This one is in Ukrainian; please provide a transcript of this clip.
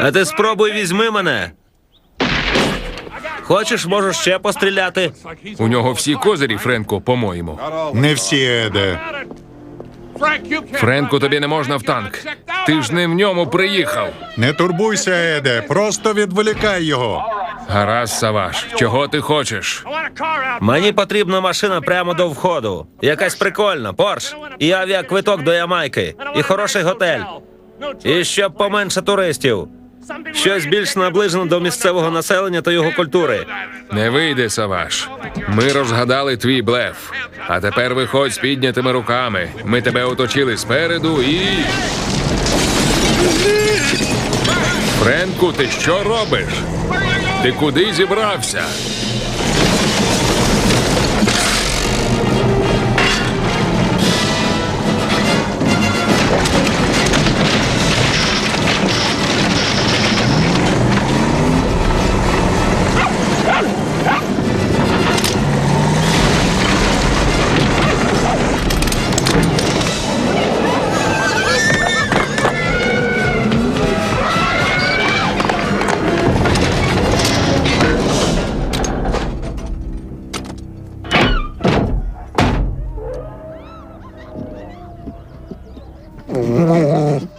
А ти спробуй візьми мене. Хочеш, можеш ще постріляти. У нього всі козирі, Френко, по-моєму. Не всі, Еде. Френку, тобі не можна в танк. Ти ж не в ньому приїхав. Не турбуйся, Еде. Просто відволікай його. Гаразд, Саваш, чого ти хочеш? Мені потрібна машина прямо до входу. Якась прикольна, Порш. І авіаквиток до Ямайки. І хороший готель. І щоб поменше туристів. Щось більш наближене до місцевого населення та його культури. Не вийде, Саваш. Ми розгадали твій блеф. А тепер виходь з піднятими руками. Ми тебе оточили спереду і. Френку, ти що робиш? Ти куди зібрався? なるほど。